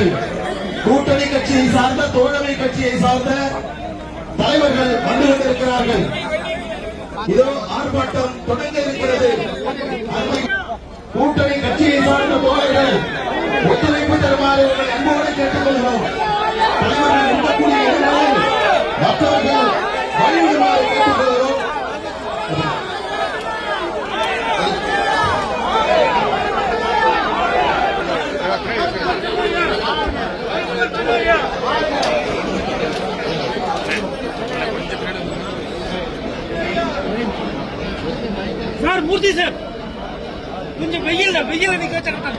தலைவர்கள் கூட்டணி கட்சியை சார்ந்த தோழமை கட்சியை சார்ந்த தலைவர்கள் வந்து கொண்டிருக்கிறார்கள் இதோ ஆர்ப்பாட்டம் தொடங்க இருக்கிறது. Sir Murthy sir. கொஞ்சம் வெயில் வெயில் நீங்க வச்சா கரெக்டா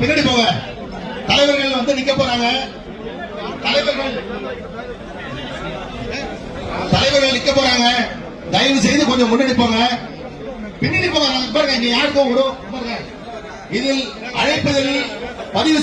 பின்னாடி போங்க. தலைவர்கள் வந்து நிக்க போறாங்க. தலைவர்கள். தலைவர்கள் நிக்க போறாங்க. தயவு செய்து கொஞ்சம் முன்னாடி போங்க. பின்னாடி போங்க. பாருங்க இங்க யாருக்கும் விடும் இதில் அழைப்பதில் பதிவு